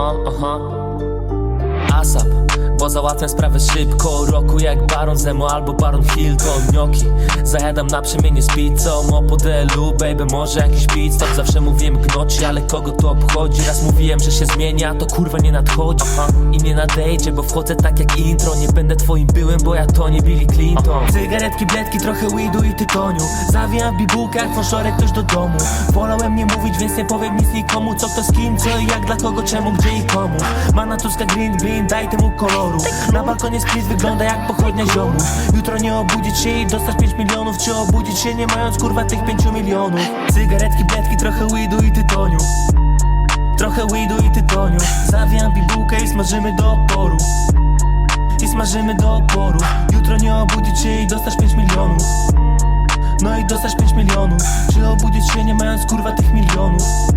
aha, aha. ASAP, bo załatwiam sprawę szybko. Roku jak Baron Zemo albo Baron Hilton. Gnioki, zajadam na przemienie z pizzą. Opodelu, baby, może jakiś pit stop. Zawsze mówiłem gnoci, ale kogo to obchodzi? Raz mówiłem, że się zmienia, to kurwa nie nadchodzi. Aha. I nie nadejdzie, bo wchodzę tak jak intro. Nie będę twoim byłem, bo ja to nie Billy Clinton. Cygaretki, bledki, trochę weedu i tytoniu. Zawijam w bibułkach, fąszorek ktoś do domu. Wolałem nie mówić, więc nie powiem nic nikomu Co kto z kim, co i jak, dla kogo, czemu, gdzie i komu. Mana Tuska green bean, daj temu koloru. Na balkonie split wygląda jak pochodnia ziomów Jutro nie obudzić się i dostać 5 milionów Czy obudzić się nie mając kurwa tych 5 milionów. Cygaretki, bledki, trochę weedu i tytoniu. Trochę weedu i tytoniu. Zawijam bibułkę i smażymy do oporu i smażymy do oporu. Jutro nie obudzić się i dostać 5 milionów. No i dostać 5 milionów. Czy obudzić się nie mając kurwa tych milionów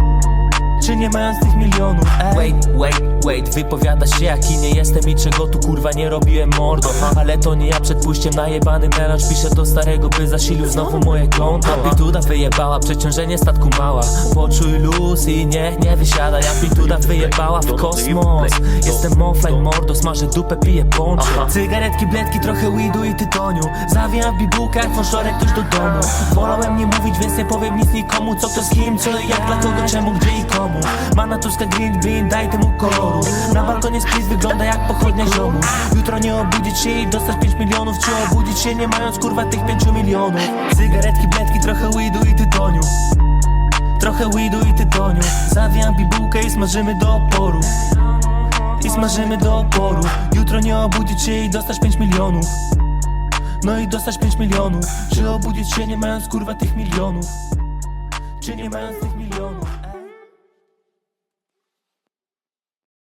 czy nie mając tych milionów ej. Wait, wait, wait Wypowiada się jaki nie jestem i czego tu kurwa nie robiłem mordo. Ale to nie ja przed pójściem na jebany melanż Piszę do starego by zasilił znowu moje konto. Amplituda wyjebała, przeciążenie statku mała. Poczuj luz i nie, nie wysiadaj Amplituda wyjebała w kosmos. Jestem offline mordo, smażę dupę, piję poncho Cygaretki, bledki, trochę weedu i tytoniu. Zawijam w bibułkach, fąszorek tuż do domu. Wolałem nie mówić, więc nie powiem nic nikomu Co kto z kim, co jak, dla kogo, czemu, gdzie i komu Mana Tuska green bean, daj temu koloru. Na balkonie split wygląda jak pochodnia ziomów Jutro nie obudzić się i dostać 5 milionów. Czy obudzić się nie mając kurwa tych 5 milionów? Cygaretki, bledki, trochę weedu i tytoniu Trochę weedu i tytoniu Zawijam bibułkę i smażymy do oporu. I smażymy do oporu. Jutro nie obudzić się i dostać 5 milionów. No i dostać 5 milionów. Czy obudzić się nie mając kurwa tych milionów? Czy nie mając tych milionów